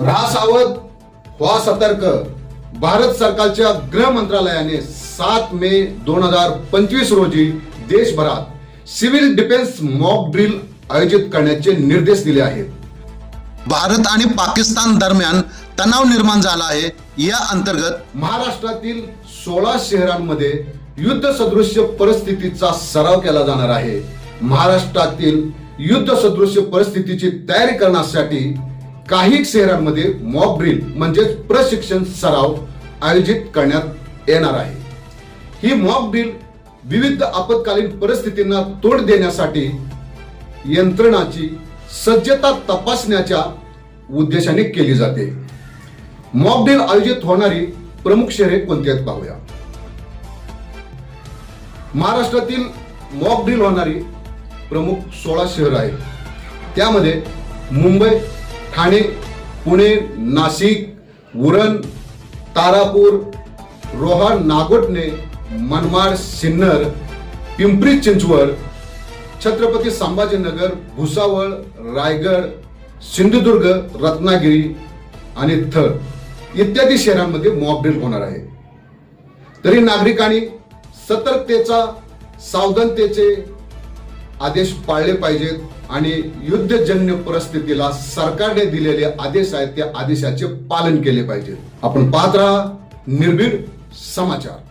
राहा सावध व्हा सतर्क. भारत सरकारच्या गृह मंत्रालयाने सात मे दोन हजार पंचवीस रोजी देशभरात सिव्हिल डिफेन्स मॉक ड्रिल आयोजित करण्याचे निर्देश दिले आहेत. भारत आणि पाकिस्तान दरम्यान तणाव निर्माण झाला आहे. या अंतर्गत महाराष्ट्रातील सोळा शहरांमध्ये युद्ध सदृश्य परिस्थितीचा सराव केला जाणार आहे. महाराष्ट्रातील युद्ध सदृश्य परिस्थितीची तयारी करण्यासाठी काही शहरांमध्ये मॉक ड्रिल म्हणजेच प्रशिक्षण सराव आयोजित करण्यात येणार आहे. ही मॉक ड्रिल विविध आपत्कालीन परिस्थितींना तोंड देण्यासाठी यंत्रणाची सज्जता तपासण्याच्या उद्देशाने केली जाते. मॉक ड्रिल आयोजित होणारी प्रमुख शहरे कोणती आहेत पाहूया. महाराष्ट्रातील मॉक ड्रिल होणारी प्रमुख सोळा शहर आहेत. त्यामध्ये मुंबई ठाणे पुणे नाशिक उरण तारापूर रोहा नागोटणे मनमाड सिन्नर पिंपरी चिंचवड छत्रपती संभाजीनगर भुसावळ रायगड सिंधुदुर्ग रत्नागिरी आणि थर इत्यादी शहरांमध्ये मॉकड्रिल होणार आहे. तरी नागरिकांनी सतर्कतेचा सावधानतेचे आदेश पाळले पाहिजेत आणि युद्धजन्य परिस्थितीला सरकारने दिलेले आदेश आहेत त्या आदेशाचे पालन केले पाहिजे आपण पाहत राहा निर्भीड समाचार.